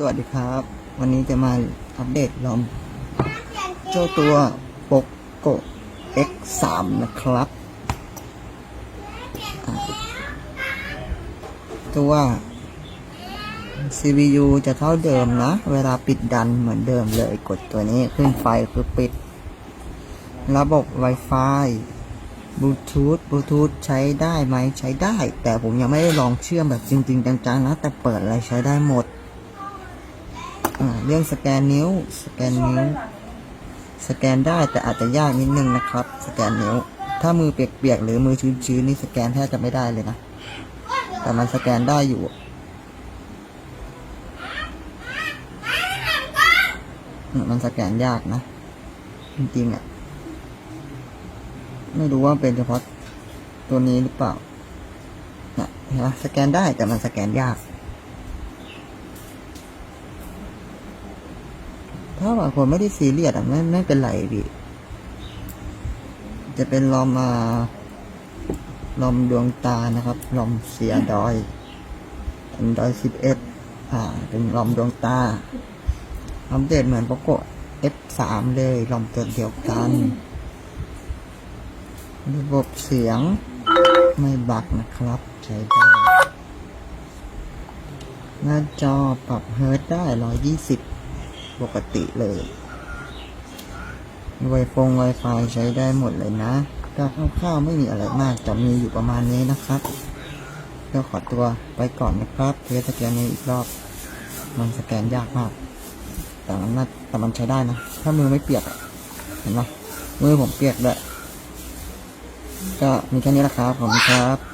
สวัสดีครับ วันนี้จะมาอัปเดตลอมเจ้าตัว POCO X3 นะครับ ตัว CPU จะเท่าเดิมนะ เวลาปิดดันเหมือนเดิมเลยกดตัวนี้ขึ้นไฟคือปิด ระบบ Wi-Fi บลูทูธบลูทูธใช้ได้ไหมใช้ได้ แต่ผมยังไม่ได้ลองเชื่อมแบบจริง ๆ จังๆนะ แต่เปิดอะไรใช้ได้หมด อ่าเรื่องสแกนนิ้ว สแกนนิ้ว สแกนได้แต่อาจจะยากนิดนึงนะครับ สแกนนิ้ว ถ้ามือเปียกๆหรือมือชื้นๆนี่สแกนแทบจะไม่ได้เลยนะ แต่มันสแกนได้อยู่มันสแกนยากนะ จริงๆอะ ไม่รู้ว่าเป็นเฉพาะตัวนี้หรือเปล่านี่ยเห็นไหมสแกนได้แต่มันสแกนยาก ถ้าบางคนไม่ได้ซีเรียสอะไม่ไม่เป็นไรพี่จะเป็นลอมมาลอมดวงตานะครับ ลอมเสียดอยอันดอยสิบเอ็ดอ่า เป็นลอมดวงตาอัปเดตเหมือนโปโก F3 เลยลอมตัวเดียวกัน ระบบเสียงไม่บักนะครับ ใช้ได้ หน้าจอปรับเฮิร์ตได้120 ปกติเลย ไวฟงไวไฟใช้ได้หมดเลยนะก็คร่าวๆไม่มีอะไรมากจะมีอยู่ประมาณนี้นะครับก็ขอตัวไปก่อนนะครับเทสสแกนนี้อีกรอบ มันสแกนยากมาก แต่มันน่าแต่มันใช้ได้นะ ถ้ามือไม่เปียกเห็นไหมมือผมเปียกด้วยก็มีแค่นี้แหละครับผมครับ